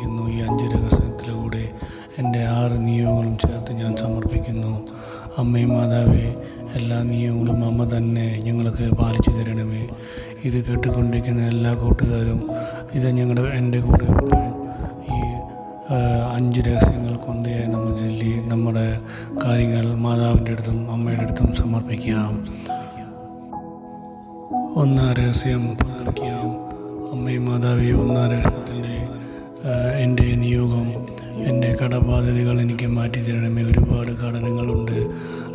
പ്രാർത്ഥിക്കുന്നു. ഈ അഞ്ച് രഹസ്യത്തിലൂടെ എന്റെ ആറ് നിയമങ്ങളും ചേർത്ത് ഞാൻ സമർപ്പിക്കുന്നു. അമ്മേ മാതാവേ എല്ലാ നിയമങ്ങളും അമ്മ തന്നെ ഞങ്ങൾക്ക് പാലിച്ചു തരണമേ. ഇത് കേട്ടുകൊണ്ടിരിക്കുന്ന എല്ലാ കൂട്ടുകാരും ഇത് ഞങ്ങളുടെ എന്റെ കൂടെ ഈ അഞ്ച് രഹസ്യങ്ങൾ കൊന്തയായി നമ്മൾ ചൊല്ലി നമ്മുടെ കാര്യങ്ങൾ മാതാവിന്റെ അടുത്തും അമ്മയുടെ അടുത്തും സമർപ്പിക്കാം. ഒന്നാം രഹസ്യം പകർക്കാം അമ്മയും മാതാവിയും ഒന്നാം രഹസ്യത്തിന്റെ എന്റെ നിയോഗം എന്റെ കടബാധ്യതകൾ എനിക്ക് മാറ്റി തരണമേ ഒരുപാട് കടനങ്ങളുണ്ട്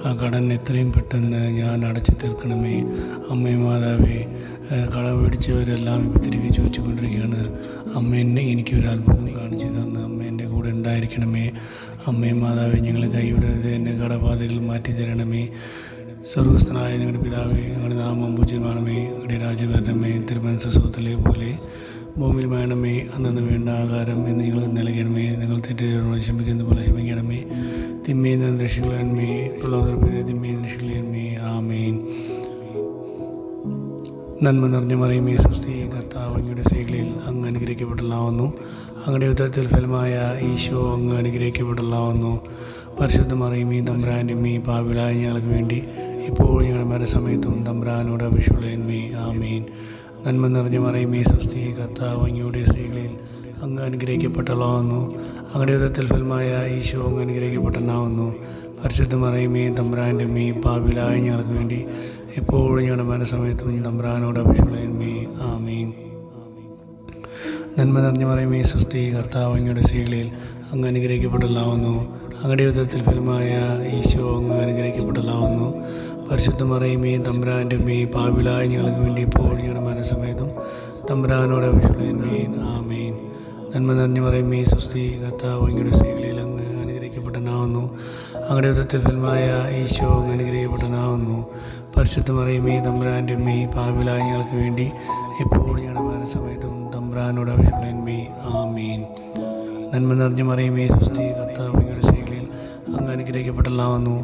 ആ കടൻ എത്രയും പെട്ടെന്ന് ഞാൻ അടച്ചു തീർക്കണമേ. അമ്മയും മാതാവേ കട പിടിച്ചവരെല്ലാം ഇപ്പോൾ തിരികെ ചോദിച്ചുകൊണ്ടിരിക്കുകയാണ്. അമ്മ എന്നെ എനിക്കൊരു അത്ഭുതം കാണിച്ചു തന്ന് അമ്മ എന്റെ കൂടെ ഉണ്ടായിരിക്കണമേ. അമ്മയും മാതാവേ ഞങ്ങൾ കൈവിടരുത്. എന്റെ കടബാധകൾ മാറ്റി തരണമേ സർവസ്ഥനായ നിങ്ങളുടെ പിതാവേ നിങ്ങളുടെ നാമം പൂജ്യമാണമേ. ഞങ്ങളുടെ രാജ്യഭരണമേ തിരുമനസ്സോത്തലെ പോലെ ഭൂമിയിൽ വേണമേ അന്നു വേണ്ട ആഹാരം എന്ന് നിങ്ങൾ നൽകണമേ നിങ്ങൾ തെറ്റുകളോട് ക്ഷമിക്കുന്ന പോലെ ക്ഷമിക്കണമേ. തിമ്മയിൽ നിന്ന് രക്ഷിക്കണമേ പ്രലോഭനപ്പെടുത്തി തിമ്മയിൽ നിന്ന് രക്ഷിക്കണമേ. ആമേൻ. നന്മ നിറഞ്ഞ മറിയുമേ സൃഷ്ടി കർത്താവ് അങ്ങയുടെ സ്ത്രീകളിൽ അങ്ങ് അനുഗ്രഹിക്കപ്പെട്ടുള്ളാവുന്നു അങ്ങയുടെ ഉത്തരത്തിൽ ഫലമായ ഈശോ അങ്ങ് അനുഗ്രഹിക്കപ്പെട്ടുള്ളാവുന്നു പരിശുദ്ധ മറിയുമേ തമ്പ്രാന്റെമേ പാവിളായ ഞങ്ങൾക്ക് വേണ്ടി ഇപ്പോൾ ഞങ്ങളുടെ മരണസമയത്തും തമ്പ്രാനോട് അഭിഷുള്ളേന്മേ ആമീൻ. നന്മ നിറഞ്ഞ മറിയുമേ സുസ്ഥി കർത്താവ് അങ്ങയുടെ സ്ത്രീകളിൽ അങ്ങ് അനുഗ്രഹിക്കപ്പെട്ടളാവുന്നു അങ്ങയുടെ ഉദരത്തിൽ ഫലമായ ഈശോ അങ്ങ് അനുഗ്രഹിക്കപ്പെട്ടനാവുന്നു പരിശുദ്ധ മറിയുമേ തമ്പ്രാന്റെ മീ പാവിലായ ഞങ്ങൾക്ക് വേണ്ടി എപ്പോഴും ഞങ്ങളുടെ മനസ്സമയത്തും തമ്പ്രാനോട് അഭിഷുള്ളേന്മേ ആമീൻ. നന്മ നിറഞ്ഞു മറിയുമേ സുസ്ഥി കർത്താവ് അങ്ങയുടെ സ്ത്രീകളിൽ അങ്ങ് അനുഗ്രഹിക്കപ്പെട്ടതാവുന്നു അങ്ങയുടെ യുദ്ധത്തിൽ ഫലമായ ഈശോ അങ്ങ് അനുഗ്രഹിക്കപ്പെട്ടതാവുന്നു പരിശുദ്ധ മറിയുമേ തമ്പ്രാന്റെ മീ പാവിലായ ഞങ്ങൾക്ക് വേണ്ടി എപ്പോഴും ഞങ്ങളുടെ മനസ്സമയത്തും തമ്പ്രാനോട് അഭിഷുള്ളേന്മേ ആമീൻ. നന്മ നിറഞ്ഞ മറിയുമേ സ്വസ്തി കർത്താവ് അങ്ങയുടെ സ്ത്രീകളിൽ അങ്ങ് അനുഗ്രഹിക്കപ്പെട്ടനാവുന്നു അങ്ങയുടെ ഉദരത്തിൽ ഫലമായ ഈശോ അങ്ങ് അനുഗ്രഹിക്കപ്പെട്ടനാവുന്നു പരിശുദ്ധ മീ തമ്പ്രാന്റെ മേ ഞങ്ങൾക്ക് വേണ്ടി എപ്പോഴും ഞങ്ങളുടെ മരണസമയത്തും തമ്പ്രാനോട് ആവശ്യമുള്ളമേ ആമീൻ. നന്മ നിറഞ്ഞ മീ സ്വസ്തി കർത്താവ് അങ്ങയുടെ അങ്ങ് അനുഗ്രഹിക്കപ്പെട്ടല്ലാവുന്നു.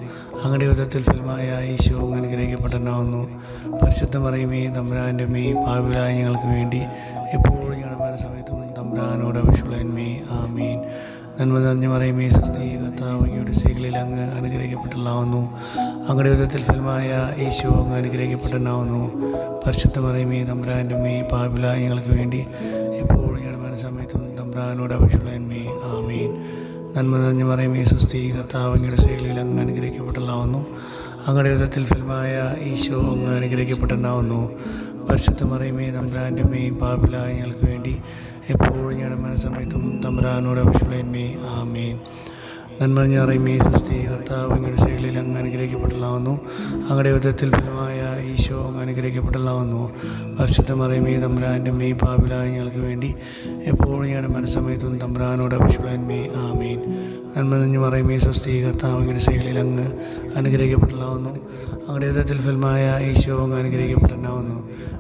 അങ്ങയുടെ യുദ്ധത്തിൽ ഫലമായ ഈശോ അങ്ങ് അനുഗ്രഹിക്കപ്പെട്ടനാവുന്നു പരിശുദ്ധ മറിയുമേ തമ്പ്രാന്റെ മേ പാവിലായ ഞങ്ങൾക്ക് വേണ്ടി എപ്പോഴും ഞങ്ങളുടെ മരണസമയത്തും തമ്പ്രാനോട് ആ ആമീൻ. നന്മ നന്ദി മറിയുമേ സ്വസ്തി കർത്താവ് അങ്ങയുടെ സ്ത്രീകളിൽ അങ്ങ് അനുഗ്രഹിക്കപ്പെട്ടല്ലാവുന്നു. അങ്ങയുടെ യുദ്ധത്തിൽ ഫലമായ ഈശോ അങ്ങ് അനുഗ്രഹിക്കപ്പെട്ടനാവുന്നു പരിശുദ്ധ മറിയുമേ തമ്പ്രാന്റെ മേ പാവിലായ ഞങ്ങൾക്ക് വേണ്ടി എപ്പോഴും ഞങ്ങളുടെ മനസ്സമയത്തും തമ്പ്രാനോട് ആ ആമീൻ. നന്മ നിറഞ്ഞു പറയും ഈ സുസ്ഥി കർത്താവ് അങ്ങയുടെ ശൈലിയിൽ അങ്ങ് അനുഗ്രഹിക്കപ്പെട്ടുണ്ടാവുന്നു അങ്ങയുടെ യുദ്ധത്തിൽ ഫിൽമായ ഈശോ അങ്ങ് അനുഗ്രഹിക്കപ്പെട്ടുണ്ടാവുന്നു പരിശുദ്ധ മറിയമേ തമ്പ്രാന്റെ മേ പാവിലായ ഞങ്ങൾക്ക് വേണ്ടി എപ്പോഴും ഞങ്ങളുടെ മനസ്സമയത്തും തമ്പ്രാനോട് അപേക്ഷയുള്ളമേ ആമീൻ. നന്മറിഞ്ഞ അറിയുമേ സുസ്ഥി കർത്താവ് അങ്ങയുടെ ശൈലിയിൽ അങ്ങ് അനുഗ്രഹിക്കപ്പെട്ടല്ലാവുന്നു അങ്ങയുടെ വിധത്തിൽ ഫലമായ ഈശോ അങ്ങ് അനുഗ്രഹിക്കപ്പെട്ടല്ലാവുന്നു പരിശുദ്ധം മറിയമേ തമ്പ്രാന്റെ മേ പാപിലായ ഞങ്ങൾക്ക് വേണ്ടി എപ്പോഴും ഞങ്ങളുടെ മനസ്സമയത്തും തമ്പ്രാനോട് അപേക്ഷുള്ളമേ ആമീൻ. നന്മ നിറഞ്ഞ മറിയമേ സുസ്ഥി കർത്താവ് അങ്ങയുടെ ശൈലിയിൽ അങ്ങ് അനുഗ്രഹിക്കപ്പെട്ടല്ലാവുന്നു അങ്ങയുടെ വിധത്തിൽ ഫലമായ ഈശോ അങ്ങ് അനുഗ്രഹിക്കപ്പെട്ടാവുന്നു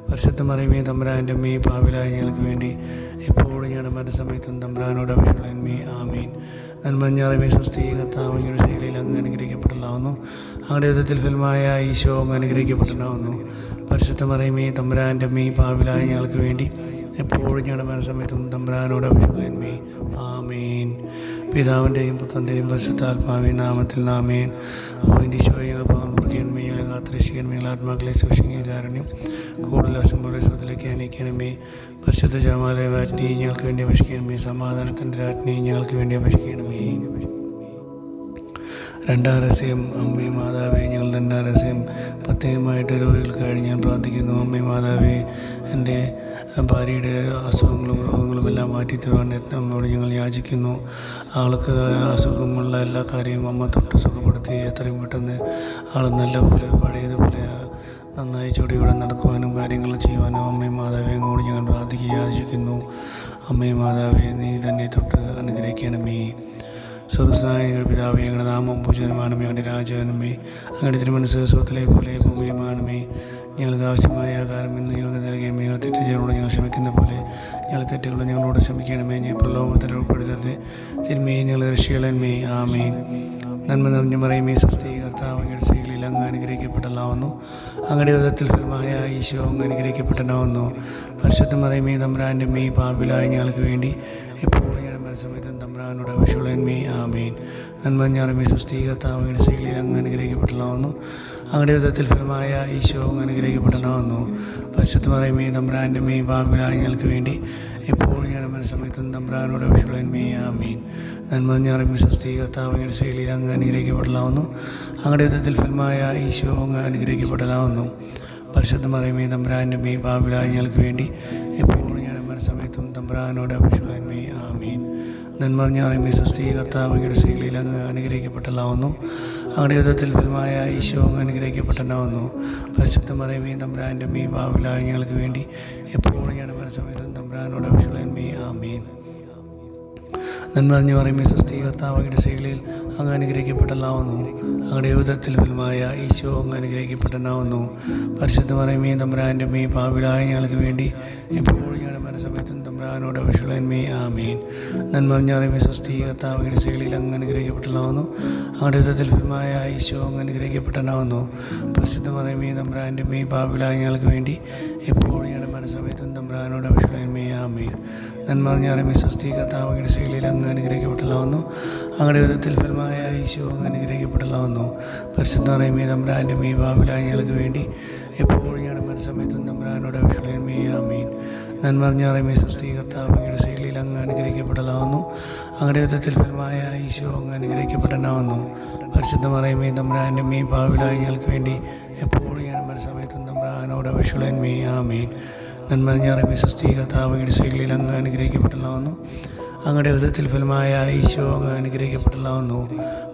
പരിശുദ്ധം മറിയമേ തമ്പ്രാന്റെ മേ പാപിലായ ഞങ്ങൾക്ക് വേണ്ടി എപ്പോഴും ഞങ്ങളുടെ മനസ്സമയത്തും തമ്പ്രാനോട് അപേക്ഷുള്ളമേ ആമീൻ. നന്മഞ്ഞാറമേ സുസ്ഥി കർത്താവ് അങ്ങയുടെ ശൈലിയിൽ അങ്ങ് അനുഗ്രഹിക്കപ്പെട്ടുണ്ടാവുന്നു അങ്ങയുടെ യുദ്ധത്തിൽ ഫലമായ ഈശോ അങ്ങ് അനുഗ്രഹിക്കപ്പെട്ടുണ്ടാവുന്നു പരിശുദ്ധ മറിയമേ തമ്പുരാന്റെ മീ പാവിലായ ഞങ്ങൾക്ക് വേണ്ടി എപ്പോഴും ഞങ്ങളുടെ മനസ്സമയത്തും തമ്പുരാനോട് അഭിഷുള്ളമേ ആമേൻ. പിതാവിന്റെയും പുത്രന്റെയും പരിശുദ്ധാത്മാവിൻ നാമത്തിൽ നാമേൻ ഓന്റെ ഈശോയെ കാത്തിരക്ഷിക്കന്മേ ആത്മാക്കളെ സൂക്ഷിക്കുകയും കാരണ്യം കൂടുതൽ അസംഭവത്തിലേക്ക് അനയിക്കണമേ പരിശുദ്ധ ജമാലയ രാജ്ഞി ഞങ്ങൾക്ക് വേണ്ടി അപേക്ഷിക്കണമേ. സമാധാനത്തിന്റെ രാജ്ഞി ഞങ്ങൾക്ക് വേണ്ടി അപേക്ഷിക്കണമേ. രണ്ടാം രഹസ്യം അമ്മേ മാതാവേ ഞങ്ങൾ രണ്ടാം രഹസ്യം പ്രത്യേകമായിട്ട് രോഗികൾക്കായി ഞാൻ പ്രാർത്ഥിക്കുന്നു. അമ്മേ മാതാവേ എന്റെ ഭാര്യയുടെ അസുഖങ്ങളും രോഗങ്ങളും എല്ലാം മാറ്റി തരുവാൻ അമ്മയോട് ഞങ്ങൾ യാചിക്കുന്നു. ആൾക്ക് അസുഖമുള്ള എല്ലാ കാര്യവും അമ്മ തൊട്ട് സുഖപ്പെടുത്തി എത്രയും പെട്ടെന്ന് ആൾ നല്ല പോലെ പഴയതുപോലെ നന്നായി ചൊടിയോടെ നടക്കുവാനും കാര്യങ്ങൾ ചെയ്യുവാനും അമ്മയും മാതാവേയും കൂടി ഞങ്ങൾ പ്രാർത്ഥിക്കുക യാചിക്കുന്നു. അമ്മയും മാതാവേ നീ തന്നെ തൊട്ട് അനുഗ്രഹിക്കണമേ. സ്വർഗസ്നായ പിതാവ് ഞങ്ങളുടെ നാമം പൂജനമാണമേ രാജാനമേ അങ്ങയുടെ തിരുമനസ് സ്വത്തിലെ പോലെ ഭൂമിയുമാണമേ ഞങ്ങൾക്ക് ആവശ്യമായ ആകാരം ഇന്ന് ഞങ്ങൾക്ക് നൽകിയമേ ഞങ്ങൾ തെറ്റ് ചെയ്യാനോട് ഞങ്ങൾ ക്ഷമിക്കുന്ന പോലെ ഞങ്ങൾ തെറ്റുകൾ ഞങ്ങളോട് ക്ഷമിക്കണമേ. ഞാൻ പ്രലോഭത്തിൽ ഉൾപ്പെടുത്തരുത് തിന്മയെ ഞങ്ങൾ രക്ഷികളന്മേ ആമേ നന്മ നിറഞ്ഞു മറിയമേ സ്വസ്തി കർത്താവ് അങ്ങയുടെ അങ്ങ് അനുഗ്രഹിക്കപ്പെട്ടല്ലാവുന്നു അങ്ങയുടെ വിധത്തിൽ ഫലമായ ഈശോ അങ്ങ് അനുഗ്രഹിക്കപ്പെട്ടനാവുന്നു പരിശുദ്ധ മറിയമേ തമ്പ്രാന്റെ മേ പാപിലായ ഞങ്ങൾക്ക് വേണ്ടി മനസ്സമയത്തും തമ്പ്രാനോട് വിഷുളന്മേ ആമേൻ. നന്മ ഞാറമേ അങ്ങയുടെ സ്ത്രീകളിൽ അങ്ങ് അനുഗ്രഹിക്കപ്പെടണമെന്നു അങ്ങയുടെ വിധത്തിൽ ഫലമായ ഈശോ അങ്ങ് അനുഗ്രഹിക്കപ്പെടണമെന്നു പരിശുദ്ധ പറയുമേ തമ്പ്രാന്റെ മേ പാപിലായ വേണ്ടി എപ്പോഴും ഞങ്ങളുടെ മനസ്സമയത്തും തമ്പ്രാനോട് അഭിഷുളന്മേ ആമേൻ. നന്മ ഞാറമേ സ്വസ്തി ശൈലിയിൽ അങ്ങ് അനുഗ്രഹിക്കപ്പെടണമെന്നു അങ്ങയുടെ വിധത്തിൽ ഫലമായ ഈശോ അങ്ങ് അനുഗ്രഹിക്കപ്പെടണമെന്നു പരിശുദ്ധ പറയുമേ തമ്പ്രാന്റെ മേ പാപിലായ വേണ്ടി എപ്പോഴും മനസ്സമയത്തും തമ്പ്രാനോട് വിഷുളന്മേ ആമേൻ. നന്മ മീ സ്വസ്തി കർത്താവ് ശൈലിയിൽ സ്ത്രീകളിൽ അങ്ങ് അനുഗ്രഹിക്കപ്പെട്ടതാവുന്നു. അങ്ങയുടെ യുദ്ധത്തിൽ ഫലമായ ഈശോ അങ്ങ് അനുഗ്രഹിക്കപ്പെട്ടുണ്ടാവുന്നു പരിശുദ്ധ മറിയമേ തമ്പ്രാന്റെ മേ പാപിലായ ഞങ്ങൾക്ക് വേണ്ടി എപ്പോഴും ഞങ്ങളുടെ മനസ്സമയത്തും തമ്പ്രാനോട് വിഷുളന്മേ ആമീൻ. നന്മ അറിഞ്ഞു സൃഷ്ടി കർത്താവയുടെ സ്ത്രീകളിൽ അങ്ങ് അനുഗ്രഹിക്കപ്പെടലാവുന്നു അങ്ങയുടെ യുദ്ധത്തിൽ ഫലമായ ഈശോ അങ്ങ് അനുഗ്രഹിക്കപ്പെട്ടനാവുന്നു. പരിശുദ്ധ പറയുമേ തമ്പ്രാന്റെ മേ പാവിലായ ഞങ്ങൾക്ക് വേണ്ടി എപ്പോഴും ഞങ്ങളുടെ മനസ്സമയത്തും തമ്പ്രാനോട് വിഷുളന്മേ ആമേൻ. നന്മ അറിഞ്ഞു പറയുമ്പോൾ സ്വസ്തി കർത്താവിയുടെ ശൈലിയിൽ അങ്ങ് അനുഗ്രഹിക്കപ്പെടലാവുന്നു അങ്ങയുടെ യുദ്ധത്തിൽ ഫലമായ ഈശോ അങ്ങ് അനുഗ്രഹിക്കപ്പെട്ടനാവുന്നു. പരിശുദ്ധ പറയുമേ തമ്പ്രാന്റെ മേ പാവിലായ ഞങ്ങൾക്ക് വേണ്ടി എപ്പോഴും ഞങ്ങളുടെ മനസ്സമയത്തും തമ്പ്രാനോട് വിഷുളന്മേ ആമേൻ. നന്മ അറിഞ്ഞു പറയുമ്പോൾ സ്വസ്തി കർത്താവയുടെ ശൈലിയിൽ അങ്ങ് അനുഗ്രഹിക്കപ്പെട്ടല്ലാവുന്നു അങ്ങയുടെ വിധത്തിൽ ഫലമായ ഈശോ അങ്ങ് അനുഗ്രഹിക്കപ്പെട്ടല്ലാവുന്നു പരിശുദ്ധ പറയുമേ തമ്പ്രാന്റെ മേ ഞങ്ങൾക്ക് വേണ്ടി എപ്പോഴും ഞങ്ങളുടെ മനസ്സമയത്തും തമ്പ്രാനോട് വിഷുളന്മേ ആമേൻ. നന്മ അറിഞ്ഞു പറയുമ്പോൾ സ്വസ്തി കർത്താവയുടെ ശൈലിയിൽ അങ്ങ് അനുഗ്രഹിക്കപ്പെട്ടലാവുന്നു അങ്ങയുടെ വിധത്തിൽ ഫലമായ ഈശോ അങ്ങ് അനുഗ്രഹിക്കപ്പെടണമെന്നു പരിശുദ്ധ പറയുമേ തമ്പ്രാന്റെ മേ ഞങ്ങൾക്ക് വേണ്ടി എപ്പോഴും ഞങ്ങളുടെ മനസ്സമയത്തും തമ്പ്രാനോട് വിഷുളന്മേ ആമേൻ. നന്മ അറിഞ്ഞ സ്വസ്തി കർത്താവയുടെ സ്ത്രീകളിൽ അങ്ങ് അനുഗ്രഹിക്കപ്പെട്ടല്ലാവുന്നു അങ്ങയുടെ വിധത്തിൽ ഫലമായ ഈശോ അങ്ങ് അനുഗ്രഹിക്കപ്പെട്ടല്ലാവുന്നു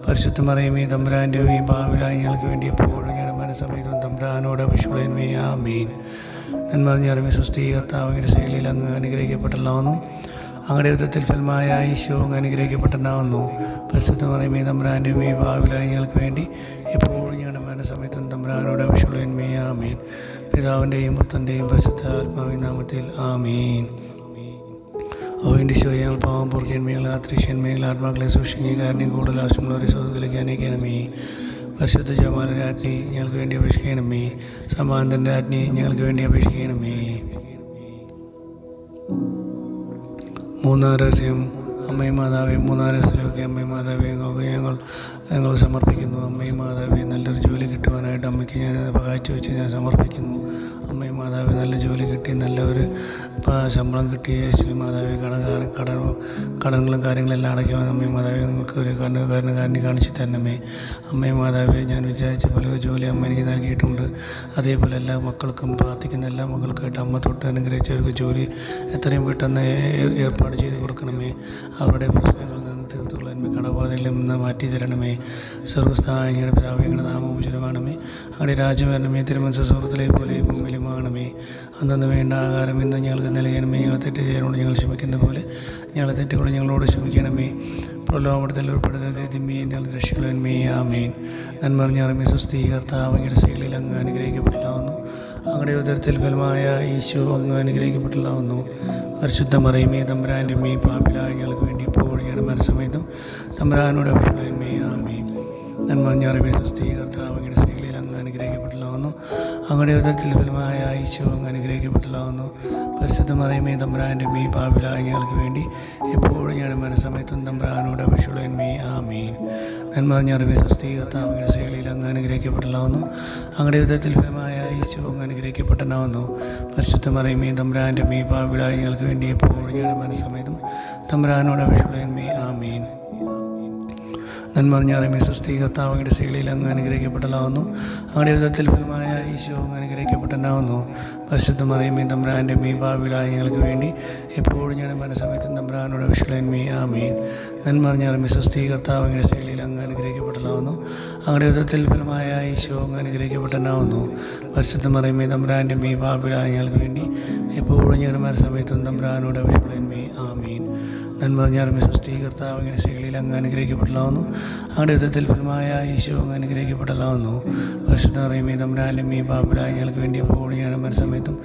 പരിശുദ്ധ മറിയമേ തമ്പ്രാന്റെ ഈ ഭാവിലായി ഞങ്ങൾക്ക് വേണ്ടി എപ്പോഴും ഞങ്ങളുടെ മനസ്സമയത്തും തമ്പ്രാനോട് വിഷുളന്മേ ആമേൻ. നന്മ അറിഞ്ഞ സ്വസ്തി കർത്താവയുടെ ശൈലിയിൽ അങ്ങ് അനുഗ്രഹിക്കപ്പെട്ടല്ലാവുന്നു അങ്ങയുടെ വിധത്തിൽ ഫലമായ ഈശോ അങ്ങ് അനുഗ്രഹിക്കപ്പെട്ടുണ്ടാവുന്നു പരിശുദ്ധ മറിയമേ തമ്പ്രാന്റെ ഈ ഭാവിലായി ഞങ്ങൾക്ക് വേണ്ടി എപ്പോഴും ഞങ്ങളുടെ മനസ്സമയത്തും തമ്പ്രാനോട് വിഷുളന്മേ ആമീൻ. പിതാവിന്റെയും മുത്തന്റെയും പരിശുദ്ധ ആത്മാവിൻ നാമത്തിൽ ആമീൻ. ഓ എന്റെ ശോ ഞങ്ങൾ പാവം പൊറുക്കന്മേൽ ആത്രീഷ്യന്മേൽ ആത്മാക്കളെ സൂക്ഷിക്കാരനെയും കൂടുതൽ ആവശ്യമുള്ളവരെ സ്വതത്തിലേക്ക് അനേക്കണമേ പരിശുദ്ധ ജമാല രാജ്ഞി ഞങ്ങൾക്ക് വേണ്ടി അപേക്ഷിക്കണമേ സമാന്തന്റെ രാജ്ഞി ഞങ്ങൾക്ക് വേണ്ടി അപേക്ഷിക്കണമേ മൂന്നാം രഹസ്യം അമ്മയും മാതാവേ മൂന്നാം രഹസ്യമൊക്കെ അമ്മയും മാതാവേ ഞങ്ങൾ ഞങ്ങൾ സമർപ്പിക്കുന്നു. അമ്മയും മാതാവേ നല്ലൊരു ജോലി കിട്ടുവാനായിട്ട് അമ്മയ്ക്ക് ഞാൻ കാഴ്ചവെച്ച് ഞാൻ സമർപ്പിക്കുന്നു. അമ്മയും മാതാവേ നല്ല ജോലി കിട്ടി നല്ല ഒരു ശമ്പളം കിട്ടി. യേശു മാതാവേ കട കട കടങ്ങളും കാര്യങ്ങളെല്ലാം അടയ്ക്കുവാൻ അമ്മയും മാതാവേ നിങ്ങൾക്ക് ഒരു കണ്ണുകാരന് കാരണി കാണിച്ചു തന്നമ്മേ അമ്മയും മാതാവേ ഞാൻ വിചാരിച്ച പോലെ ജോലി അമ്മ എനിക്ക് നൽകിയിട്ടുണ്ട്. അതേപോലെ എല്ലാ മക്കൾക്കും പ്രാർത്ഥിക്കുന്ന എല്ലാ മക്കൾക്കായിട്ട് അമ്മ തൊട്ട് അനുഗ്രഹിച്ചവർക്ക് ജോലി എത്രയും പെട്ടെന്ന് ഏർപ്പാട് ചെയ്ത് കൊടുക്കണമേ. അവരുടെ പ്രശ്നങ്ങളിൽ നിന്ന് എന്നെ കടബാധയിൽ നിന്ന് മാറ്റി തരണമേ. സർവസ്ഥാനങ്ങളുടെ പിതാവിങ്ങളുടെ നാമം ഉചിതമാണമേ അവിടെ രാജ്യം വരണമേ. തിരുമനസ് സുഹൃത്തിലെ പോലെ ഭൂമിയിലുമാണമേ അന്നു വേണ്ട ആഹാരം ഇന്ന് ഞങ്ങൾക്ക് നൽകണമേ. ഞങ്ങൾ തെറ്റ് ചെയ്യാനോട് ഞങ്ങൾ ക്ഷമിക്കുന്ന പോലെ ഞങ്ങളെ തെറ്റുകൾ ഞങ്ങളോട് ക്ഷമിക്കണമേ. പ്രലോഭനത്തിൽ ഉൾപ്പെടുന്നത് തിമ്മയെ ഞങ്ങൾ രക്ഷിക്കണമേ ആമേൻ. നന്മറിഞ്ഞറിമേ സുസ്ഥീ കർത്താവ് അങ്ങയുടെ ശൈലിയിൽ അങ്ങ് അനുഗ്രഹിക്കപ്പെട്ടില്ലാവുന്നു അങ്ങയുടെ ഉദരത്തിൽ ഫലമായ ഈശോ അങ്ങ് അനുഗ്രഹിക്കപ്പെട്ടില്ലാവുന്നു പരിശുദ്ധ മറിയമേ തമ്പുരാന്റെ മേ പാപ്പിലായ ഞങ്ങൾക്ക് വേണ്ടി ഞങ്ങളുടെ മനസ്സമയത്തും തമ്പുരാനോട് അഭിപ്രായമേ ആമേ സുസ്ഥീ കർത്താവ് അങ്ങയുടെ സ്ത്രീകളിൽ അങ്ങ് അങ്ങയുടെ യുദ്ധത്തിൽ ഫലമായ അങ്ങ് അനുഗ്രഹിക്കപ്പെട്ടില്ലാവുന്നു പരിശുദ്ധ മറിയമേ തമ്പ്രാന്റെ മീ പാപിലായങ്ങൾക്ക് വേണ്ടി എപ്പോഴും ഞാൻ മനസ്സമയത്തും തമ്പ്രാനോട് അപേക്ഷയുള്ള മീ ആ മീൻ സുസ്ഥീ കർത്താവ് അങ്ങയുടെ ശൈലിയിൽ അങ്ങ് അനുഗ്രഹിക്കപ്പെട്ടില്ലാവുന്നു അങ്ങയുടെ യുദ്ധത്തിൽ ഫലമായ അങ്ങ് അനുഗ്രഹിക്കപ്പെട്ടനാവുന്നു പരിശുദ്ധ മറിയമേ തമ്പ്രാന്റെ മീ പാവിളായി വേണ്ടി എപ്പോഴും ഞാൻ മനസ്സമയത്തും തമ്പ്രാനോട് അപേക്ഷയുള്ളവൻ മീ ആ അഭിഷുളന്മേ ആമേൻ നന്മറിഞ്ഞാറമേ കർത്താവ് അങ്ങയുടെ ശൈലിയിൽ അങ്ങ് അനുഗ്രഹിക്കപ്പെട്ടലാവുന്നു അങ്ങയുടെ വിധത്തിൽ ഫലമായ ഈശോ അങ്ങ് അനുഗ്രഹിക്കപ്പെട്ടുണ്ടാവുന്നു പരിശുദ്ധ മറിയമേ തമ്പ്രാന്റെ മീ ഭാവിലായ ഞങ്ങൾക്ക് വേണ്ടി എപ്പോഴും ഞങ്ങളുടെ മനസ്സമയത്തും തമ്പ്രാനോട് വിഷളന്മേ ആമീൻ. നന്മറിഞ്ഞാറമേ സുസ്ഥീ കർത്താവങ്ങളുടെ ശൈലിയിൽ അങ്ങ് അങ്ങ് അനുഗ്രഹിക്കപ്പെടലാവുന്നു അങ്ങയുടെ യുദ്ധത്തിൽ ഫലമായ ഈശോ അങ്ങ് അനുഗ്രഹിക്കപ്പെട്ടനാവുന്നു പരിശുദ്ധം മറിയമേ തമ്പ്രാന്റെ മീ ഞങ്ങൾക്ക് വേണ്ടി എപ്പോഴും ഞങ്ങളുടെ സമയത്തും തമ്പ്രാനോട് അഭിഷേകമേ ആമീൻ. നന്മ പറഞ്ഞാലും സ്വസ്തി കർത്താവ് അങ്ങയുടെ ശൈലിയിൽ അങ്ങ് അനുഗ്രഹിക്കപ്പെടലാവുന്നു അങ്ങയുടെ യുദ്ധത്തിൽ ഫലമായ ഈശോ അങ്ങ് അനുഗ്രഹിക്കപ്പെടലാവുന്നു പരിശുദ്ധം മറിയമേ തമ്പ്രാന്റെ മീ ഞങ്ങൾക്ക് വേണ്ടി എപ്പോഴും ഞങ്ങളുടെ സമയത്തും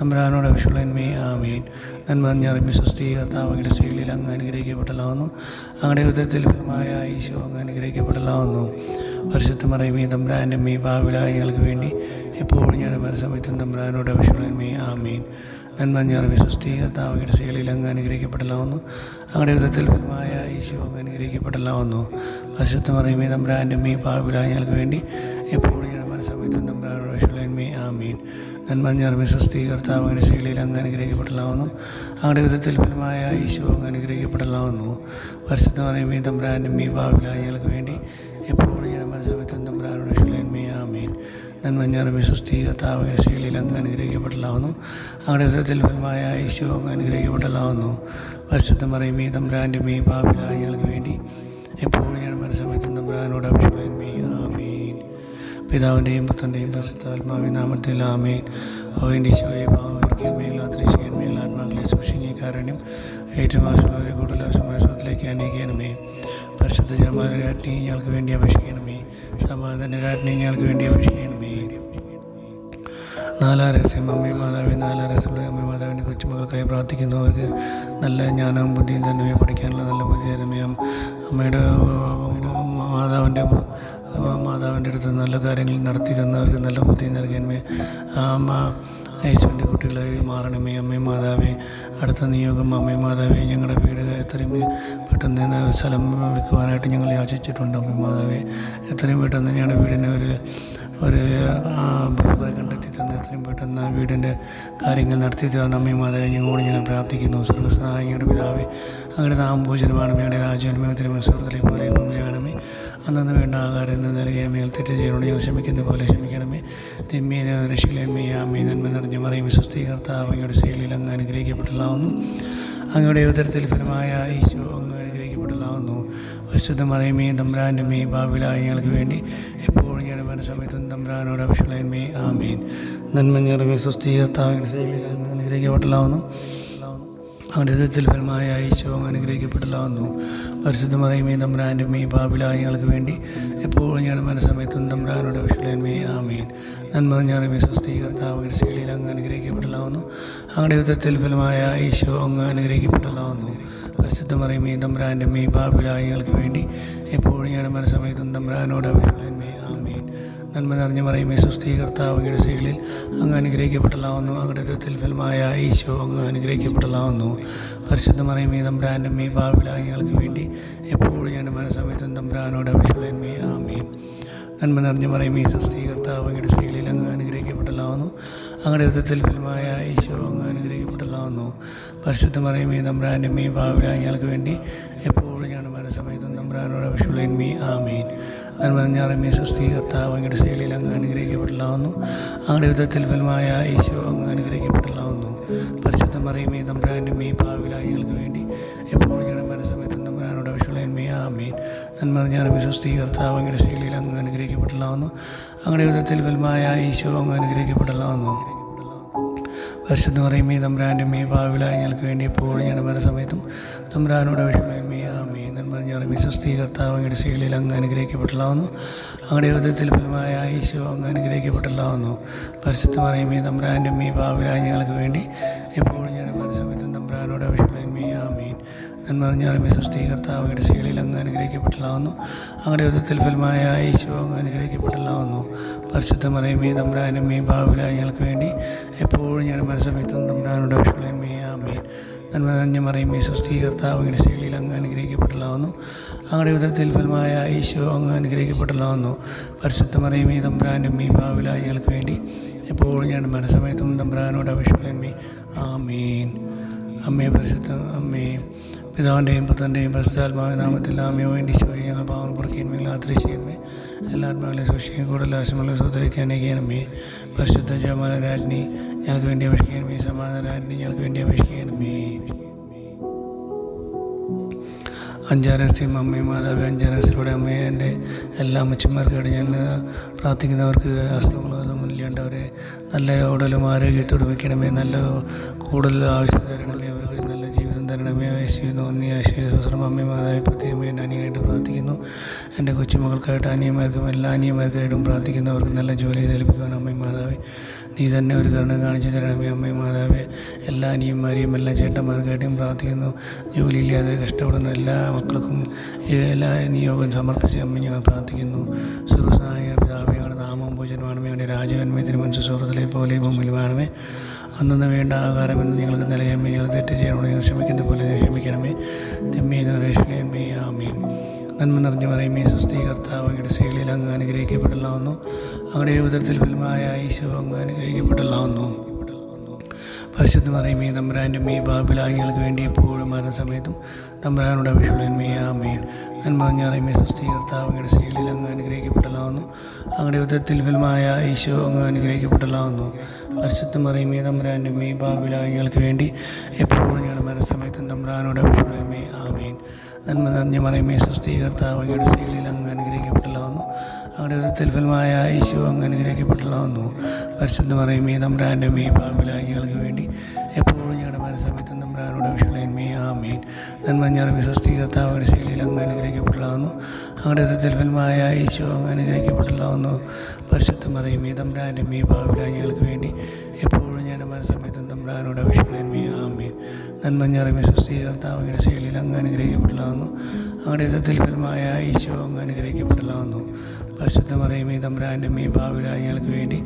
തമ്പ്രാനോട് ആ ആമീൻ. നന്മ പറഞ്ഞാലും സ്വസ്തി കർത്താവ് അങ്ങയുടെ ശൈലിയിൽ അങ്ങ് അനുഗ്രഹിക്കപ്പെട്ടലാവുന്നു അങ്ങയുടെ ഉദരത്തിൽ ഫലമായ ഈശോ അങ്ങ് അനുഗ്രഹിക്കപ്പെട്ടതാവുന്നു പരിശുദ്ധ മറിയമേ തമ്പ്രാന്റെ മീ ഭാവിലായങ്ങൾക്ക് വേണ്ടി എപ്പോഴും ഞാൻ ഞങ്ങളുടെ സമയത്തും തമ്പ്രാനോട് നന്മ ആമീൻ. നന്മഞ്ഞാറ് വിശ്വസ്തീകർത്താവയുടെ ശൈലിയിൽ അങ്ങ് അനുഗ്രഹിക്കപ്പെടലാവുന്നു അങ്ങയുടെ ഉദരത്തിൽ ഫലമായ ഈശോ അങ്ങ് അനുഗ്രഹിക്കപ്പെടലാവുന്നു പരിശുദ്ധ മറിയമേ തമ്പ്രാന്റെ മീ ഭാവിലായങ്ങൾക്ക് വേണ്ടി എപ്പോഴും ഞാൻ മനസ്സമയത്തും തമ്പ്രാനോട് ആ ആമീൻ. നന്മഞ്ഞാറ് അങ്ങനെ ശൈലിയിൽ അങ്ങ് അനുഗ്രഹിക്കപ്പെടലാവുന്നു. അങ്ങയുടെ വിധത്തിൽ ഫലമായ ഈശോ അങ്ങ് അനുഗ്രഹിക്കപ്പെടലാവുന്നു. വർഷത്തെ മറിയമേ തമ്പ്രാന്റെ മീ പാവിലായ ഞങ്ങൾക്ക് വേണ്ടി എപ്പോഴും ഞാൻ മനസ്സമയത്തും തമ്പ്രാനോട് വിഷുലന്മേ ആമീൻ. കർത്താവ് അങ്ങനെ ശൈലിയിൽ അങ്ങ് അനുഗ്രഹിക്കപ്പെടലാവുന്നു. അങ്ങയുടെ വിധത്തിൽ ഫലമായ ഈശോ അങ്ങ് അനുഗ്രഹിക്കപ്പെടലാവുന്നു. വർഷത്തെ പറയും ഈ തമ്പ്രാന്റെ മീ ഞങ്ങൾക്ക് വേണ്ടി എപ്പോഴും ഞാൻ മനസ്സമയത്തും തമ്പ്രാനോട് അഭിഷേകമേ ആമീൻ. പിതാവിന്റെയും പുത്രന്റെയും പരിശുദ്ധാത്മാവിൻ നാമത്തിൽ ആമേൻ. ഓ എന്റെ ഈശോയെ പാവർക്ക് മേലാത്രിശയൻ മേലാത്മാക്കളെ സൂക്ഷിക്കാരനും ഏറ്റവും ആവശ്യമുള്ളവരെ കൂടുതൽ ആവശ്യമായ സുഖത്തിലേക്ക് അനേകണമേ പരിശുദ്ധ ജന്മാരാജ്ഞി രാജ്ഞി ഞങ്ങൾക്ക് വേണ്ടി അപേക്ഷിക്കണമേ സമാധാന രാജ്ഞി ഞങ്ങൾക്ക് വേണ്ടി അപേക്ഷിക്കണമേ നാലാം രഹസ്യം അമ്മ മാതാവി നാലാം രഹസ്യമുള്ള അമ്മ മാതാവിന്റെ കൊച്ചുമകൾക്കായി പ്രാർത്ഥിക്കുന്നവർക്ക് നല്ല ജ്ഞാനവും ബുദ്ധിയും തന്നെ പഠിക്കാനുള്ള നല്ല ബുദ്ധി തന്നെ അമ്മയുടെ മാതാവിന്റെ മാതാവിന്റെ അടുത്ത് നല്ല കാര്യങ്ങൾ നടത്തി തന്നവർക്ക് നല്ല ബുദ്ധി നൽകണമേ അമ്മ യേശുവിന്റെ കുട്ടികളെ മാറണമേ. അമ്മയും മാതാവേ അടുത്ത നിയോഗം. അമ്മയും മാതാവേ ഞങ്ങളുടെ വീട് എത്രയും പെട്ടെന്ന് സ്ഥലം വെക്കുവാനായിട്ട് ഞങ്ങൾ യാചിച്ചിട്ടുണ്ട്. അമ്മയും മാതാവേ എത്രയും പെട്ടെന്ന് ഞങ്ങളുടെ വീടിന് ഒരു ഒരു ബ്രോക്കറെ കണ്ടെത്തി തന്ന് എത്രയും പെട്ടെന്ന് വീടിന്റെ കാര്യങ്ങൾ നടത്തി തരണം അമ്മയും മാതാവേ ഞങ്ങളോട് ഞങ്ങൾ പ്രാർത്ഥിക്കുന്നു. സ്വർഗസ്നായ ഞങ്ങളുടെ പിതാവേ അങ്ങയുടെ നാം ഭോജനമാണ് ഞങ്ങളുടെ രാജ്യമേ സുഹൃത്തിലെ പോലെ ചെയ്യണമേ അന്നു വേണ്ട ആഹാരം എന്ന് നൽകിയ മേൽ തെറ്റ് ചെയ്യണോട് ഞങ്ങൾ ക്ഷമിക്കുന്ന പോലെ ക്ഷമിക്കണമേ. തിന്മയെ രക്ഷിക്കണമേ അമ്മയെ നന്മ നിറഞ്ഞു മറിയും സ്വസ്ഥീകർത്താവ് അങ്ങയുടെ ശൈലിയിൽ അങ്ങ് അനുഗ്രഹിക്കപ്പെട്ടില്ലാവുന്നു അങ്ങയുടെ ഉദരത്തിൽ ഫലമായ ഈശോ അങ്ങ് അനുഗ്രഹിക്കപ്പെട്ടില്ലാവുന്നു വിശുദ്ധ മറിയമേ തമ്പ്രാന്റെ മേ ഭാവിലായ ഞങ്ങൾക്ക് വേണ്ടി എപ്പോഴും ഞങ്ങളുടെ മനസ്സമയത്തും തമ്പ്രാനോട് അഭിഷേകമേ ആമീൻ. നന്മ സ്വസ്ഥീകർത്താവ് അങ്ങയുടെ ശൈലിയിൽ അങ്ങ് അനുഗ്രഹിക്കപ്പെട്ടില്ലാവുന്നു ഹൃദയത്തിൽ ഫലമായ ഈശോ അനുഗ്രഹിക്കപ്പെട്ടതാകുന്നു. പരിശുദ്ധ മറിയമേ തമ്പ്രാന്റെ മീ ഞങ്ങൾക്ക് വേണ്ടി എപ്പോഴും ഞാൻ മനസ്സമയത്തും തമ്പ്രാനോട് വിഷുലേന്മേ ആമീൻ. നന്മ ഞാനമേ സ്വസ്ഥീകർത്താവ് ശൈലിയിൽ അങ്ങ് അനുഗ്രഹിക്കപ്പെട്ടതാകുന്നു. അങ്ങയുടെ ഹൃദയത്തിൽ ഫലമായ ഈശോ അങ്ങ് അനുഗ്രഹിക്കപ്പെട്ടതാകുന്നു. പരിശുദ്ധ മറിയമേ തമ്പ്രാന്റെ മീ ഞങ്ങൾക്ക് വേണ്ടി എപ്പോഴും ഞാൻ മനസ്സമയത്തും തമ്പ്രാനോട് വിഷുലേന്മേ ആമീൻ. നന്മ നിറഞ്ഞ മറിയമേ സ്വസ്ഥീകർത്താവ് അങ്ങയുടെ ശൈലിയിൽ അങ്ങ് അനുഗ്രഹിക്കപ്പെടലാവുന്നു അങ്ങയുടെ ഫലമായ ഈശോ അങ്ങ് അനുഗ്രഹിക്കപ്പെടലാവുന്നു പരിശുദ്ധ മറിയമേ തമ്പ്രാന്റെ മേ പാവിലായ ഞങ്ങൾക്ക് വേണ്ടി എപ്പോഴും ഞാൻ മനസ്സമയത്തും തമ്പ്രാനോട് അഭിഷേകമേ മീൻ നന്മ നിറഞ്ഞ മറിയമേ സ്വസ്ഥീകർത്താവ് അങ്ങയുടെ ശൈലിയിൽ അങ്ങ് അനുഗ്രഹിക്കപ്പെടലാവുന്നു അങ്ങയുടെ ഫലമായ ഈശോ അങ്ങ് അനുഗ്രഹിക്കപ്പെടലാവുന്നു പരിശുദ്ധ മറിയമേ നമ്പ്രാന്റെ മീ ഞങ്ങൾക്ക് വേണ്ടി എപ്പോഴും ഞാൻ മനസ്സമയത്തും തമ്പ്രാനോട് അഭിഷേകമേ ആമീൻ. നന്മ നിറഞ്ഞ സ്വസ്ഥീകർത്താവ് അങ്ങയുടെ ശൈലിയിൽ അങ്ങ് അനുഗ്രഹിക്കപ്പെടലാവുന്നു അങ്ങയുടെ വിധത്തിൽ ഫലമായ ഈശോ അങ്ങ് അനുഗ്രഹിക്കപ്പെടലാവുന്നു പരിശുദ്ധ മറിയമേ നമ്പ്രാന്റെ മീ ഞങ്ങൾക്ക് വേണ്ടി എപ്പോഴും ഞാൻ ഞങ്ങളുടെ നമ്പ്രാനോട് തമ്പ്രാനോട് വിഷുളന്മേ ആമീൻ നന്മ നിറഞ്ഞ സ്വസ്ഥീകർത്താവ് അങ്ങയുടെ ശൈലിയിൽ അങ്ങ് അനുഗ്രഹിക്കപ്പെടലാവുന്നു അങ്ങയുടെ വിധത്തിൽ ഫലമായ ഈശോ അങ്ങ് അനുഗ്രഹിക്കപ്പെടലാവുന്നു പരിശുദ്ധ പറയുമേ തമ്പ്രാന്റെ മേ ഭാവിലായി ഞങ്ങൾക്ക് വേണ്ടി എപ്പോഴും ഞാൻ വരുന്ന സമയത്തും തമ്പ്രാനോട് അങ്ങയുടെ ശൈലിയിൽ അങ്ങ് അനുഗ്രഹിക്കപ്പെട്ടുള്ളതാവുന്നു അങ്ങയുടെ യുദ്ധത്തിൽ ഫലമായ ഈശോ അങ്ങ് അനുഗ്രഹിക്കപ്പെടലാവുന്നു പരിശുദ്ധ പറയുമേ തമ്പ്രാന്റെ മേ ഭാവിലായി ഞങ്ങൾക്ക് വേണ്ടി എപ്പോഴും ഞാൻ വരുന്ന സമയത്തും തമ്പ്രാനോട് വിഷുളന്മേ ആമീൻ. നന്മ പറഞ്ഞാലും സ്വസ്ഥീകർത്താവ് അങ്ങയുടെ ശൈലിയിൽ അങ്ങ് അനുഗ്രഹിക്കപ്പെട്ടില്ലാവുന്നു അങ്ങയുടെ യുദ്ധത്തിൽ ഫലമായ ഈശോ അങ്ങ് അനുഗ്രഹിക്കപ്പെട്ടില്ലാവുന്നു പരിശുദ്ധ തമ്പ്രാനും ഈ ഭാവിലായി ഞങ്ങൾക്ക് വേണ്ടി എപ്പോഴും ഞാൻ മനസ്സമയത്തും തമ്പ്രാനോട് ആ മീൻ നന്മ നഞ്ഞ മറിയമേ സ്വസ്ഥീകർത്താവ് കർത്താവ് ശൈലിയിൽ അങ്ങ് അനുഗ്രഹിക്കപ്പെട്ടില്ലാവുന്നു അങ്ങയുടെ യുദ്ധത്തിൽ ഫലമായ ഈശോ അങ്ങ് അനുഗ്രഹിക്കപ്പെട്ടില്ലാവുന്നു പരിശുദ്ധ തമ്പ്രാനും ഈ ഭാവിലായി ഞങ്ങൾക്ക് വേണ്ടി എപ്പോഴും ഞാൻ മനസ്സമയത്തും തമ്പ്രാനോട് വിഷുളമേ ആമേൻ. അമ്മേ പരിശുദ്ധ അമ്മേ പിതാവിന്റെയും പുത്രന്റെയും പരിശുദ്ധാത്മാവിൻ ആമിയോ എന്റെ ഈശോയെ ഞങ്ങൾ പാവം പുറക്കിയന്മേ ആദരിച്ചയന്മേ എല്ലാ ആത്മാക്കളെ സൂക്ഷിക്കുകയും കൂടുതൽ ആശമുള്ള സോദരിക്ക് അനേകണമേ പരിശുദ്ധ ജമാന രാജ്ഞി ഞങ്ങൾക്ക് വേണ്ടി അപേക്ഷിക്കണമേ. സമാധാന രാജ്ഞി ഞങ്ങൾക്ക് വേണ്ടി അപേക്ഷിക്കണമേ. അഞ്ചാരസ്ഥയും അമ്മയും മാതാവ് അഞ്ചാരസ്ഥയുടെ അമ്മയെ എന്റെ എല്ലാ അമ്മച്ചന്മാർക്കായിട്ട് ഞാൻ പ്രാർത്ഥിക്കുന്നവർക്ക് ഇല്ലാണ്ടവരെ നല്ല ഉടലും ആരോഗ്യത്തോടെ വയ്ക്കണമേ നല്ല കൂടുതൽ ആവശ്യം തരണമേ. അവർക്ക് നല്ല ജീവിതം തരണമേ. യേശുവെ നന്ദി. യേശുസ്വരം അമ്മ മാതാവ് പ്രത്യേകമേ എന്റെ അനിയനായിട്ട് പ്രാർത്ഥിക്കുന്നു. എന്റെ കൊച്ചുമക്കൾക്കായിട്ട് അനിയന്മാർക്കും എല്ലാ അനിയന്മാർക്കായിട്ടും പ്രാർത്ഥിക്കുന്നു. അവർക്ക് നല്ല ജോലി ലഭിക്കുവാൻ അമ്മയും മാതാവേ. നീ തന്നെ ഒരു കരുണ കാണിച്ചു തരണമേ അമ്മയും മാതാവേ. എല്ലാ അനിയന്മാരെയും എല്ലാ ചേട്ടന്മാർക്കായിട്ടും പ്രാർത്ഥിക്കുന്നു. ജോലിയില്ലാതെ കഷ്ടപ്പെടുന്ന എല്ലാ മക്കൾക്കും എല്ലാ നിയോഗം സമർപ്പിച്ച് അമ്മ ഞങ്ങൾ പ്രാർത്ഥിക്കുന്നു. സുഹൃസായ പിതാവേ ഞങ്ങളുടെ നാമം പൂജനമാണമേ ഞങ്ങളുടെ രാജവന്മയത്തിന് തിരുമൻസ് സുഹൃത്തിലെ പോലെ ഭൂമിയിൽ വേണമേ. അന്നു വേണ്ട ആഹാരമെന്ന് ഞങ്ങൾക്ക് നൽകണമേ. ഞങ്ങൾ തെറ്റ് ചെയ്യണമേ. ഞങ്ങൾ ക്ഷമിക്കുന്ന പോലെ ക്ഷമിക്കണമേ. തെമ്മേ നരേഷമേ ആമീൻ. നന്മ നിറഞ്ഞു പറയുമേ. സ്വസ്തി കർത്താവ് അങ്ങയുടെ ശൈലിയിൽ അങ്ങ് അനുഗ്രഹിക്കപ്പെടലാവുന്നു. അങ്ങയുടെ ഉദരത്തിൽ ഫലമായ ഈശോ അങ്ങ് അനുഗ്രഹിക്കപ്പെടലാവുന്നു. പരിശുദ്ധ പറയുമേ തമ്പുരാന്റെ മേ ബാബിലാങ്ങികൾക്ക് വേണ്ടി എപ്പോഴും മരണസമയത്തും തമ്പുരാനുടെ അഭിഷുളന്മേ ആമേൻ. സ്വസ്തി കർത്താവ് അങ്ങയുടെ ശൈലിയിൽ അങ്ങ് അനുഗ്രഹിക്കപ്പെടലാവുന്നു. അങ്ങയുടെ ഉദരത്തിൽ ഫലമായ ഈശോ അങ്ങ് അനുഗ്രഹിക്കപ്പെടലാവുന്നു. പരിശുദ്ധം മറിയമേ തമ്പുരാന്റെ മേ ബാബിലായികൾക്ക് വേണ്ടി എപ്പോഴും ഞങ്ങളുടെ മനസ്സമയത്തും തമ്പ്രാനോട് അഭിപ്രായമേ ആമേൻ. നന്മ നിറഞ്ഞ മറിയമേ സ്വസ്ഥീകർത്താവ് അങ്ങയുടെ ശൈലിയിൽ അങ്ങ് അനുഗ്രഹിക്കപ്പെട്ടുള്ളതെന്നു അവിടെ ഒരു തെൽഫലമായ ഈശോ അങ്ങ് അനുഗ്രഹിക്കപ്പെട്ടില്ലാവുന്നു പരിശുദ്ധ പറയുമേ തമ്പ്രാന്റെ മേ പാമ്പിലാകികൾക്ക് വേണ്ടി എപ്പോഴും ഞങ്ങളുടെ മനസ്സമയത്തും തമ്പ്രാനോട് വിഷുളന്മേ ആമേൻ. നന്മ ഞാറമേ വിശ്വസ്തി ശൈലിയിൽ അങ്ങ് അനുഗ്രഹിക്കപ്പെട്ടില്ലാവുന്നു അങ്ങയുടെ ഫലമായ ഈശോ അങ്ങ് അനുഗ്രഹിക്കപ്പെട്ടുള്ളതെന്നു പരിശുദ്ധ പറയുമേ തമ്പ്രാന്റെ മേ പാമ്പിലാകികൾക്ക് വേണ്ടി എപ്പോഴും ഞങ്ങളുടെ മനസ്സമയത്തും തമ്പ്രാനോട് വിഷുളന്മേ ആമേൻ. നന്മ ഞാറമേ വിശ്വസ്തി ശൈലിയിൽ അങ്ങ് അനുഗ്രഹിക്കപ്പെട്ടില്ലാവുന്നു അങ്ങയുടെ യുദ്ധത്തിൽ ഫലമായ ഈശോ അങ്ങ് അനുഗ്രഹിക്കപ്പെടലാവുന്നു. പരിശുദ്ധ മറിയമേ തമ്പ്രാന്റെ മീ ഭാവിലായ ഞങ്ങൾക്ക് വേണ്ടി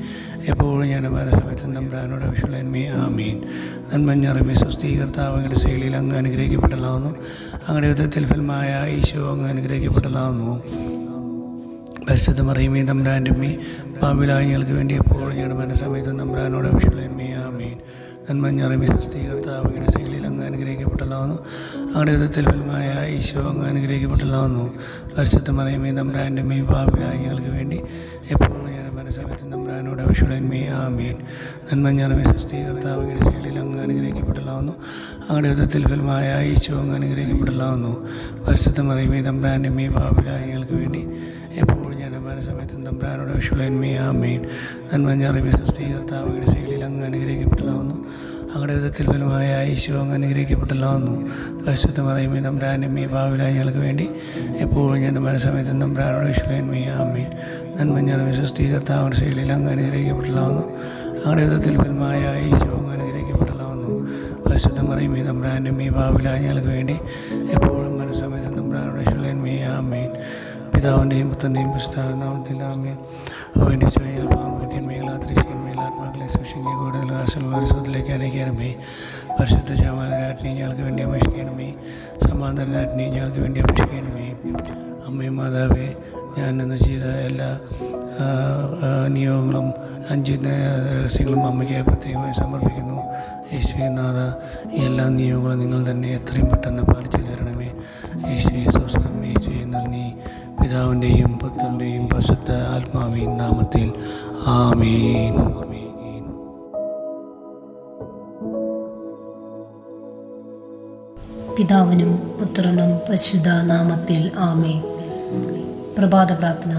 എപ്പോഴും ഞാൻ മനസ്സമയത്തും തമ്പ്രാനോട് വിഷുളന്മേ ആമീൻ. നന്മഞ്ഞറിമേ സ്വസ്തി കർത്താവ് അങ്ങയുടെ ശൈലിയിൽ അങ്ങ് അനുഗ്രഹിക്കപ്പെടലാവുന്നു. അങ്ങയുടെ യുദ്ധത്തിൽ ഫലമായ ഈശോ അങ്ങ് അനുഗ്രഹിക്കപ്പെടലാവുന്നു. പരിശുദ്ധ മറിയമേ തമ്പ്രാന്റെ മീ ഭാവിലായ ഞങ്ങൾക്ക് വേണ്ടി എപ്പോഴും ഞാൻ മനസ്സമയത്തും തമ്പ്രാനോട് വിഷുളന്മേ ആമീൻ. നന്മഞ്ഞറിമേ സ്വസ്തി കർത്താവ് അങ്ങയുടെ ശൈലിയിൽ അനുഗ്രഹിക്കപ്പെട്ടില്ലാവുന്നു. അങ്ങയുടെ യുദ്ധത്തിൽ ഫലമായ ഈശോ അങ്ങ് അനുഗ്രഹിക്കപ്പെട്ടല്ലാവുന്നു. പരിശുദ്ധ മറിയമേ തമ്പ്രാന്റെ മേ ഭാവിലായ ഞങ്ങൾക്ക് വേണ്ടി എപ്പോഴും ഞാൻ മനസ്സമയത്ത് തമ്പ്രാനോട് വിഷുളന്മേ ആമീൻ. നന്മഞ്ഞറിമേ സ്വസ്തി കർത്താവ് അങ്ങയുടെ ശൈലിയിൽ അങ്ങ് അനുഗ്രഹിക്കപ്പെട്ടല്ലാവുന്നു. അങ്ങയുടെ യുദ്ധത്തിൽ ഫലമായ ഈശോ അങ്ങ് അനുഗ്രഹിക്കപ്പെട്ടല്ലാവുന്നു. പരിശുദ്ധ മറിയമേ തമ്പ്രാന്റെ മേ ഭാവിലായ ഞങ്ങൾക്ക് വേണ്ടി എപ്പോഴും ഞാൻ മനസ്സമയത്തും തമ്പ്രാനോട് വിഷുളന്മേ ആമീൻ. നന്മഞ്ഞറിമേ നന്മ കർത്താവ് അങ്ങയുടെ ശൈലിയിൽ അങ്ങ് അനുഗ്രഹിക്കപ്പെട്ടില്ലാവുന്നു. അങ്ങയുടെ വിധത്തിൽ ഫലമായ ഈശോ അങ്ങ് അനുഗ്രഹിക്കപ്പെട്ടില്ലാവുന്നു. പരിശുദ്ധ മറിയമേ തമ്പ്രാനമ്മേ ഭാവിലായി ഞങ്ങൾക്ക് വേണ്ടി എപ്പോഴും ഞാൻ മനസ്സമയത്തും നമ്പ്രാനോട് വിഷുളന്മേ ആമീൻ. നന്മ ഞാൻ കർത്താവ് ശൈലിയിൽ അങ്ങ് അനുഗ്രഹിക്കപ്പെട്ടില്ലാവുന്നു. അങ്ങയുടെ വിധത്തിൽ ഫലമായ ഈശോ അങ്ങ് അനുഗ്രഹിക്കപ്പെട്ടില്ലാവുന്നു. പരിശുദ്ധം മറിയമേ തമ്പ്രാനമ്മേ ഭാവിലായി ഞങ്ങൾക്ക് വേണ്ടി എപ്പോഴും മനസ്സമയത്ത് നമ്പ്രാനോട് ഇഷ്ടമേ ആമീൻ. പിതാവിന്റെയും പുത്രന്റെയും പുസ്തകനാമത്തിൽ ആമേൻ. അവന്റെ ചോദ്യം സൂക്ഷിക്കുക. കൂടുതൽ ആശയുള്ള അറിയിക്കാനും അനയിക്കണമേ പരിശുദ്ധ രാജ്ഞി ഞങ്ങൾക്ക് വേണ്ടി അപേക്ഷിക്കണമേ സമാന്തര സമാന്തരരാജ്ഞി ഞങ്ങൾക്ക് വേണ്ടി അപേക്ഷിക്കണമേ അമ്മയും മാതാവേ ഞാൻ ഇന്ന് ചെയ്ത എല്ലാ നിയോഗങ്ങളും അഞ്ച് രഹസ്യങ്ങളും അമ്മയ്ക്ക് പ്രത്യേകമായി സമർപ്പിക്കുന്നു. യേശുവെ നാഥ ഈ എല്ലാ നിയോഗങ്ങളും നിങ്ങൾ തന്നെ എത്രയും പെട്ടെന്ന് പാലിച്ചു തരണമേ. യേശുവെ സ്വസ്ഥം. യേശുവെ നന്ദി. പിതാവിന്റെയും പുത്രന്റെയും പരിശുദ്ധ ആത്മാവിൻ നാമത്തിൽ. ആമേൻ. പിതാവിനും പുത്രനും പരിശുദ്ധ നാമത്തിൽ ആമേ പ്രഭാത പ്രാർത്ഥന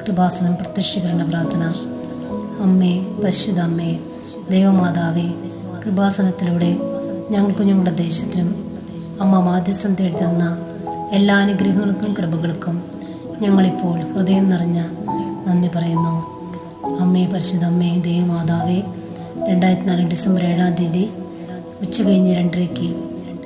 കൃപാസനം പ്രത്യക്ഷീകരണ പ്രാർത്ഥന. അമ്മേ പരിശുദ്ധ അമ്മേ ദൈവമാതാവേ കൃപാസനത്തിലൂടെ ഞങ്ങൾക്കും ഞങ്ങളുടെ ദേശത്തിനും അമ്മ മാധ്യസ്ഥം തേടി തന്ന എല്ലാ അനുഗ്രഹങ്ങൾക്കും കൃപകൾക്കും ഞങ്ങളിപ്പോൾ ഹൃദയം നിറഞ്ഞ നന്ദി പറയുന്നു. അമ്മേ പരിശുദ്ധ അമ്മേ ദൈവമാതാവേ രണ്ടായിരത്തി നാല് ഡിസംബർ ഏഴാം തീയതി ഉച്ച കഴിഞ്ഞ് രണ്ടരയ്ക്ക്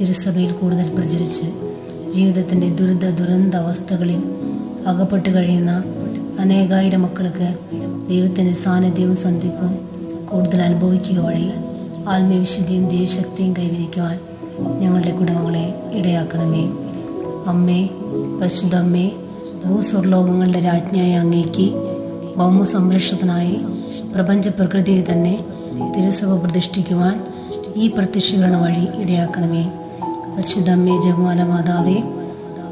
തിരുസഭയിൽ കൂടുതൽ പ്രചരിച്ച് ജീവിതത്തിന്റെ ദുരിത ദുരന്ത അവസ്ഥകളിൽ അകപ്പെട്ട് കഴിയുന്ന അനേകായിരം മക്കൾക്ക് ദൈവത്തിന്റെ സാന്നിധ്യവും സന്ധിപ്പും കൂടുതൽ അനുഭവിക്കുക വഴി ആത്മീയവിശുദ്ധിയും ദൈവശക്തിയും കൈവരിക്കുവാൻ ഞങ്ങളുടെ കുടുംബങ്ങളെ ഇടയാക്കണമേ. അമ്മേ പശുതമ്മേ ഭൂസ്വർലോകങ്ങളുടെ രാജ്ഞിയായ അങ്ങേക്ക് ഭൗമ സംരക്ഷണത്തിനായി പ്രപഞ്ച പ്രകൃതിയെ തന്നെ തിരുസഭ പ്രതിഷ്ഠിക്കുവാൻ ഈ പ്രത്യക്ഷീകരണ വഴി ഇടയാക്കണമേ. പരിശുദ്ധമ്മേ ജപമാല മാതാവേ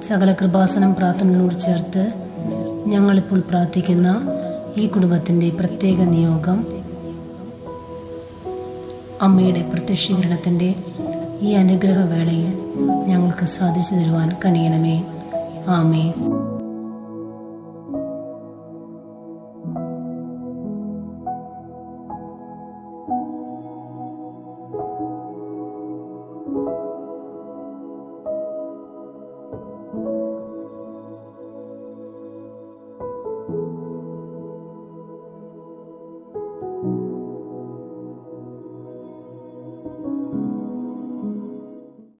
സകല കൃപാസനം പ്രാർത്ഥനകളോട് ചേർത്ത് ഞങ്ങളിപ്പോൾ പ്രാർത്ഥിക്കുന്ന ഈ കുടുംബത്തിന്റെ പ്രത്യേക നിയോഗം അമ്മയുടെ പ്രത്യക്ഷീകരണത്തിന്റെ ഈ അനുഗ്രഹ വേളയിൽ ഞങ്ങൾക്ക് സാധിച്ചു തരുവാൻ കനിയണമേ. ആമേ